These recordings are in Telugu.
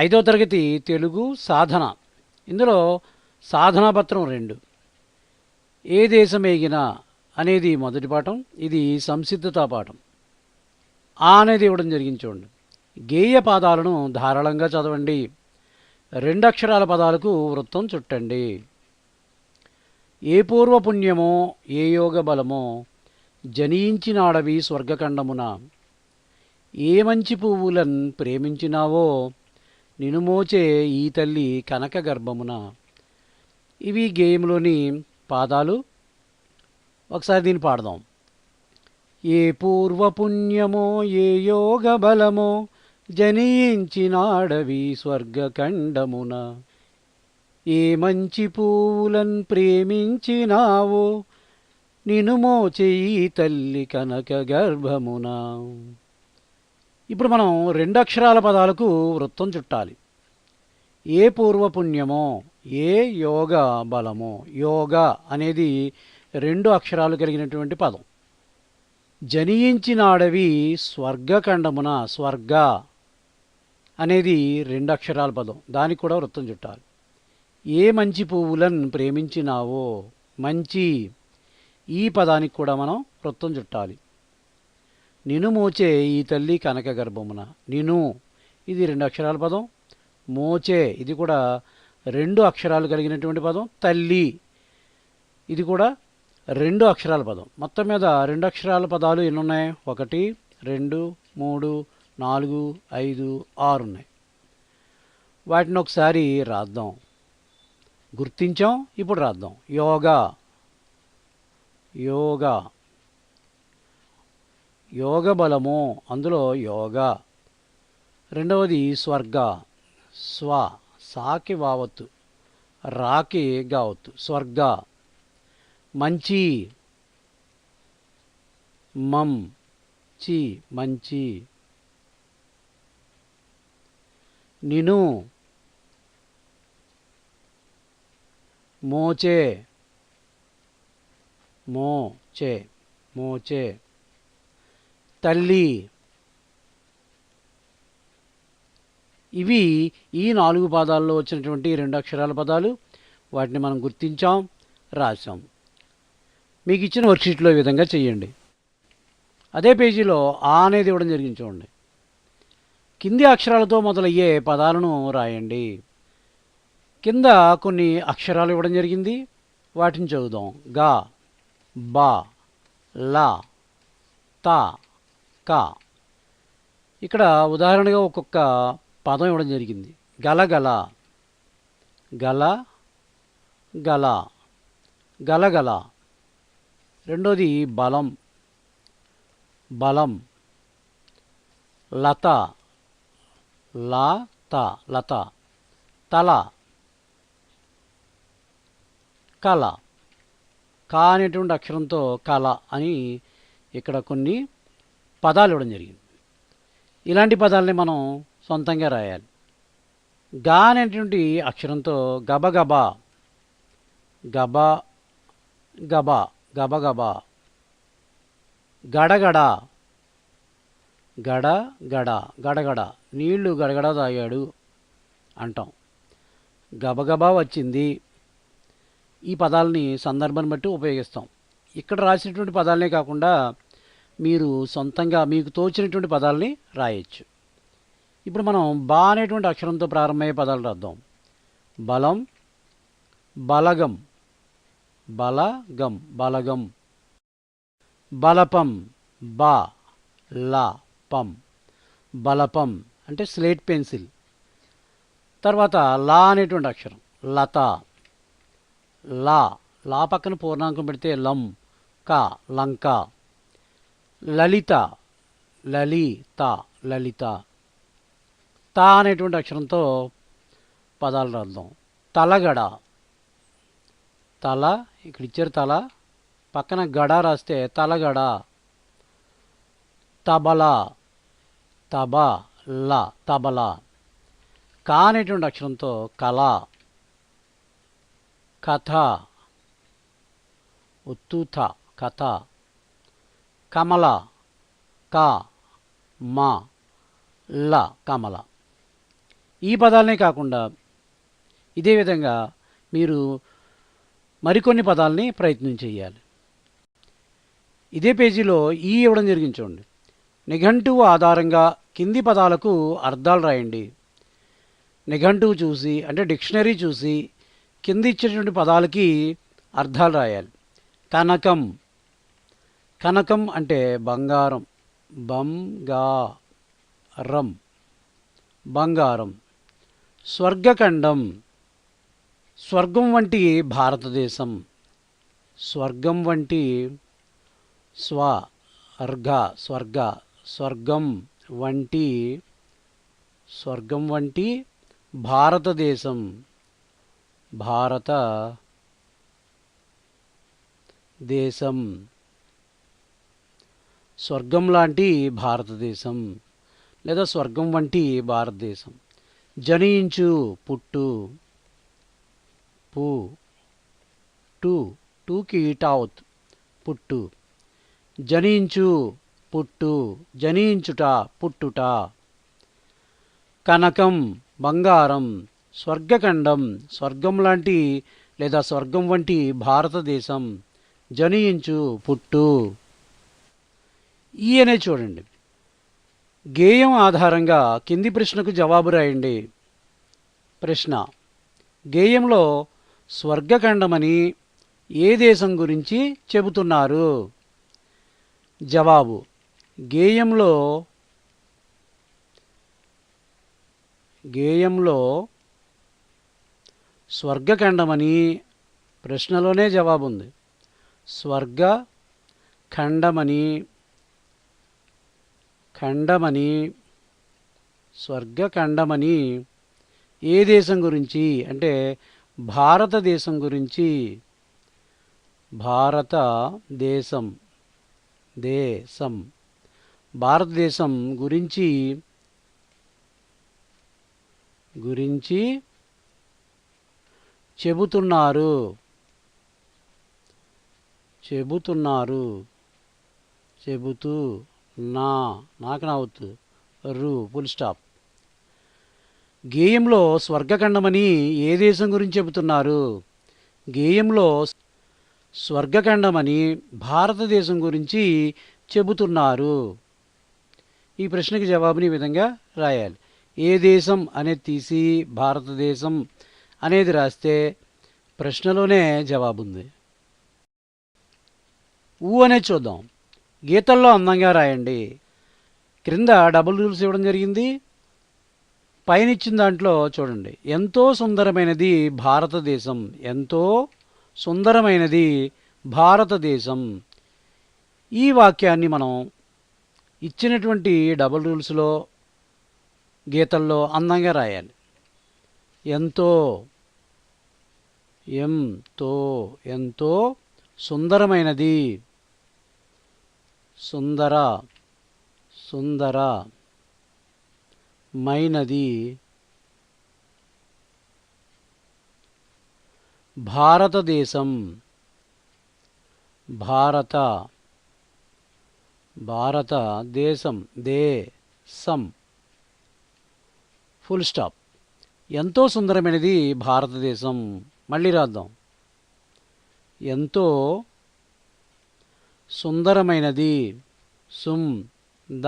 ఐదో తరగతి తెలుగు సాధన. ఇందులో సాధనా పత్రం రెండు. ఏ దేశమేగినా అనేది మొదటి పాఠం ఇది సంసిద్ధతా పాఠం. ఆ అనేది ఇవ్వడం జరిగింది చూడండి. గేయ పాదాలను ధారాళంగా చదవండి. రెండు అక్షరాల పదాలకు వృత్తం చుట్టండి. ఏ పూర్వ పుణ్యమో ఏ యోగ బలమో జనించినాడవి స్వర్గఖండమున. ఏ మంచి పువ్వులను ప్రేమించినావో నినుమోచే ఈ తల్లి కనక గర్భమున. ఇవి గేమ్లోని పాదాలు. ఒకసారి దీన్ని పాడదాం. ఏ పూర్వపుణ్యమో ఏ యోగ బలమో జనించినాడవి స్వర్గఖండమున. ఏ మంచి పూలన్ ప్రేమించినావో నిను మోచేయి తల్లి కనక గర్భమున. ఇప్పుడు మనం రెండు అక్షరాల పదాలకు వృత్తం చుట్టాలి. ఏ పూర్వపుణ్యమో ఏ యోగ బలమో యోగ అనేది రెండు అక్షరాలు కలిగినటువంటి పదం. జనించినాడవి స్వర్గఖండమున స్వర్గ అనేది రెండు అక్షరాల పదం. దానికి కూడా వృత్తం చుట్టాలి. ఏ మంచి పువ్వులను ప్రేమించినావో మంచి ఈ పదానికి కూడా మనం వృత్తం చుట్టాలి. నిను మోచే ఈ తల్లి కనక గర్భమున. నిను ఇది రెండు అక్షరాల పదం. మోచే. ఇది కూడా రెండు అక్షరాలు కలిగినటువంటి పదం. తల్లి. ఇది కూడా రెండు అక్షరాల పదం. మొత్తం మీద రెండు అక్షరాల పదాలు ఎన్ని ఉన్నాయి ఒకటి రెండు మూడు నాలుగు ఐదు ఆరు ఉన్నాయి. వాటిని ఒకసారి రాద్దాం. గుర్తించాం ఇప్పుడు రాద్దాం. యోగా. యోగా. యోగ బలము అందులో యోగా. రెండవది స్వర్గ స్వ సాకి వావత్తు రాకి గావత్తు స్వర్గ. మంచి మం చి మంచి. నిను మోచే మోచే మోచే. తల్లి. ఇవి ఈ నాలుగు పదాల్లో వచ్చినటువంటి రెండు అక్షరాల పదాలు. వాటిని మనం గుర్తించాం రాసాం మీకు ఇచ్చిన వర్క్షీట్లో ఈ విధంగా చేయండి అదే పేజీలో ఆ అనేది ఇవ్వడం జరిగింది చూడండి. కింది అక్షరాలతో మొదలయ్యే పదాలను రాయండి. కింద కొన్ని అక్షరాలు ఇవ్వడం జరిగింది. వాటిని చదువుదాం. గా బా లా తా కా. ఇక్కడ ఉదాహరణగా ఒక్కొక్క పదం ఇవ్వడం జరిగింది. గలగల గల. గల గలగల రెండోది బలం. బలం. లత. లత. లత. తల. కళ. కా అనేటువంటి అక్షరంతో కళ అని ఇక్కడ కొన్ని పదాలు ఇవ్వడం జరిగింది. ఇలాంటి పదాలని మనం సొంతంగా రాయాలి. గా అనేటువంటి అక్షరంతో గబగబా గబ గబ గబగబ గడగడ గడ గడ గడగడ నీళ్ళు గడగడ తాగాడు అంటాం. గబగబా వచ్చింది. ఈ పదాలని సందర్భాన్ని బట్టి ఉపయోగిస్తాం. ఇక్కడ రాసినటువంటి పదాలనే కాకుండా మీరు సొంతంగా మీకు తోచినటువంటి పదాలని రాయొచ్చు. ఇప్పుడు మనం బా అనేటువంటి అక్షరంతో ప్రారంభమయ్యే పదాలు రాద్దాం. బలం బలగం బలగం బలగం బలపం బా లా పం బలపం అంటే స్లేట్ పెన్సిల్. తర్వాత లా అనేటువంటి అక్షరం లత లా లా పక్కన పూర్ణాంకం పెడితే లం క లంక లలిత లలిత లలిత. తా అనేటువంటి అక్షరంతో పదాలు రాద్దాం. తలగడ. తల ఇక్కడ ఇచ్చారు తల. పక్కన గడ రాస్తే తలగడ. తబల. తబ ల తబల. కా అనేటువంటి అక్షరంతో కళ. కథ. ఉత్తుత కథ. కమల క మ ల కమల. ఈ పదాలనే కాకుండా ఇదే విధంగా మీరు మరికొన్ని పదాలని ప్రయత్నం చేయాలి. ఇదే పేజీలో ఈ ఇవ్వడం జరిగించండి నిఘంటువు ఆధారంగా కింది పదాలకు అర్థాలు రాయండి. నిఘంటువు చూసి అంటే డిక్షనరీ చూసి కింద ఇచ్చేటువంటి పదాలకి అర్థాలు రాయాలి. కనకం కనకం అంటే బంగారం. బంగారం బంగారం. స్వర్గఖండం. స్వర్గం వంటి భారతదేశం. స్వర్గం వంటి స్వ అర్ఘ స్వర్గ. స్వర్గం వంటి స్వర్గం వంటి భారతదేశం. భారత దేశం. స్వర్గం లాంటి భారతదేశం లేదా స్వర్గం వంటి భారతదేశం. జనించు పుట్టు పు టు టూకి టావుత్ పుట్టు. జనించు పుట్టు జనించుట పుట్టుట. కనకం బంగారం స్వర్గఖండం స్వర్గం లాంటి లేదా స్వర్గం వంటి భారతదేశం. జనించు పుట్టు. ఈయనే చూడండి. గేయం ఆధారంగా కింది ప్రశ్నకు జవాబు రాయండి. ప్రశ్న గేయంలో స్వర్గఖండమని ఏ దేశం గురించి చెబుతున్నారు? జవాబు గేయంలో గేయంలో స్వర్గఖండమని ప్రశ్నలోనే జవాబు ఉంది. స్వర్గ ఖండమని ఖండమని స్వర్గఖండమని ఏ దేశం గురించి? అంటే భారతదేశం గురించి. భారతదేశం దేశం. భారతదేశం గురించి గురించి చెబుతున్నారు. చెబుతున్నారు. చెబుతూ నా నాకు రు ఫుల్ స్టాప్ గేయంలో స్వర్గఖండమని ఏ దేశం గురించి చెబుతున్నారు? గేయంలో స్వర్గఖండమని భారతదేశం గురించి చెబుతున్నారు. ఈ ప్రశ్నకి జవాబుని ఈ విధంగా రాయాలి. ఏ దేశం అనేది తీసి భారతదేశం అనేది రాస్తే ప్రశ్నలోనే జవాబుంది. ఊ అనేది చూద్దాం. గీతల్లో అందంగా రాయండి. క్రింద డబుల్ రూల్స్ ఇవ్వడం జరిగింది. పైన ఇచ్చిన దాంట్లో చూడండి. ఎంతో సుందరమైనది భారతదేశం. ఎంతో సుందరమైనది భారతదేశం. ఈ వాక్యాన్ని మనం ఇచ్చినటువంటి డబుల్ రూల్స్లో గీతల్లో అందంగా రాయాలి. ఎంతో ఎంతో ఎంతో సుందరమైనది సుందర సుందర మైనది భారతదేశం భారత భారతదేశం దే సం ఫుల్ స్టాప్ ఎంతో సుందరమైనది భారతదేశం. మళ్ళీ రాద్దాం. ఎంతో సుందరమైనది. సుం ద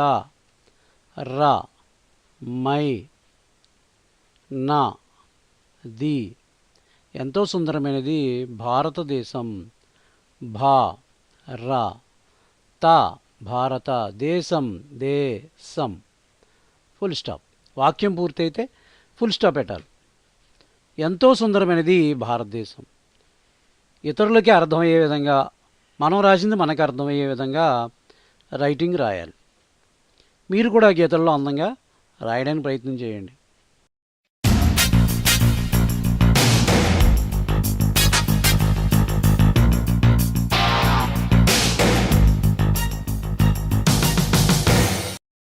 ర మై నా ది. ఎంతో సుందరమైనది భారతదేశం. భా ర త భారత దేశం దేశం. Full stop. వాక్యం పూర్తయితే ఫుల్ స్టాప్ పెట్టాలి. ఎంతో సుందరమైనది భారతదేశం. ఇతరులకి అర్థమయ్యే విధంగా మనం రాసింది మనకు అర్థమయ్యే విధంగా రైటింగ్ రాయాలి. మీరు కూడా గీతల్లో అందంగా రాయడానికి ప్రయత్నం చేయండి.